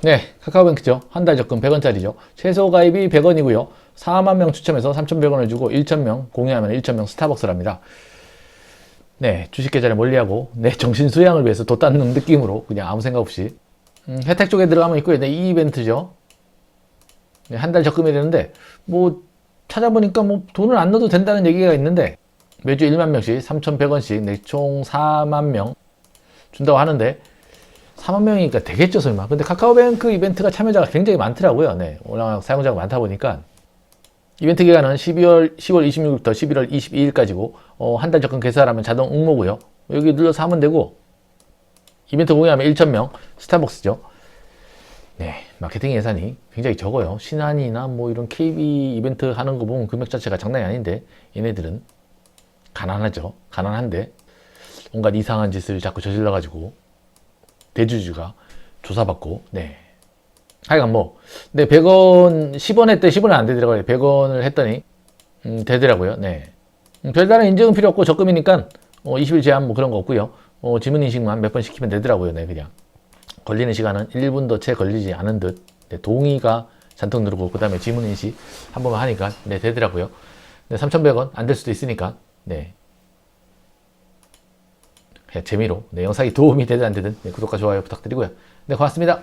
네, 카카오뱅크죠. 한 달 적금 100원짜리죠. 최소 가입이 100원이고요. 4만 명 추첨해서 3,100원을 주고 1,000명 공유하면 1,000명 스타벅스랍니다. 네, 주식 계좌를 멀리하고 내 정신 수양을 위해서 뒀다는 느낌으로 그냥 아무 생각 없이 음, 혜택 쪽에 들어가면 있고요. 네, 이 이벤트죠. 네, 한 달 적금이 되는데 뭐 찾아보니까 뭐 돈을 안 넣어도 된다는 얘기가 있는데 매주 1만 명씩 3,100원씩 네, 총 4만 명 준다고 하는데 4만 명이니까 되겠죠 설마. 근데 카카오뱅크 이벤트가 참여자가 굉장히 많더라고요. 네 워낙 사용자가 많다 보니까. 이벤트 기간은 12월 10월 26일부터 11월 22일까지고 어, 한 달 적금 개설하면 자동 응모고요. 여기 눌러서 하면 되고 이벤트 공유하면 1,000명 스타벅스죠. 네 마케팅 예산이 굉장히 적어요. 신한이나 뭐 이런 KB 이벤트 하는 거 보면 금액 자체가 장난이 아닌데 얘네들은 가난하죠. 가난한데 온갖 이상한 짓을 자꾸 저질러 가지고 대주주가 조사받고. 네. 하여간 뭐 네, 100원 10원 했더니 10원은 안 되더라고요. 100원을 했더니. 음, 되더라고요. 네. 음, 별다른 인증은 필요 없고 적금이니까 어, 20일 제한 뭐 그런 거 없고요. 어, 지문 인식만 몇 번 시키면 되더라고요. 네 그냥. 걸리는 시간은 1분도 채 걸리지 않은 듯. 네, 동의가 잔뜩 누르고 그 다음에 지문 인식 한 번만 하니까. 네 되더라고요. 네, 3,100원 안 될 수도 있으니까. 네 재미로 네, 영상이 도움이 되든 안 되든 네, 구독과 좋아요 부탁드리고요. 네, 고맙습니다.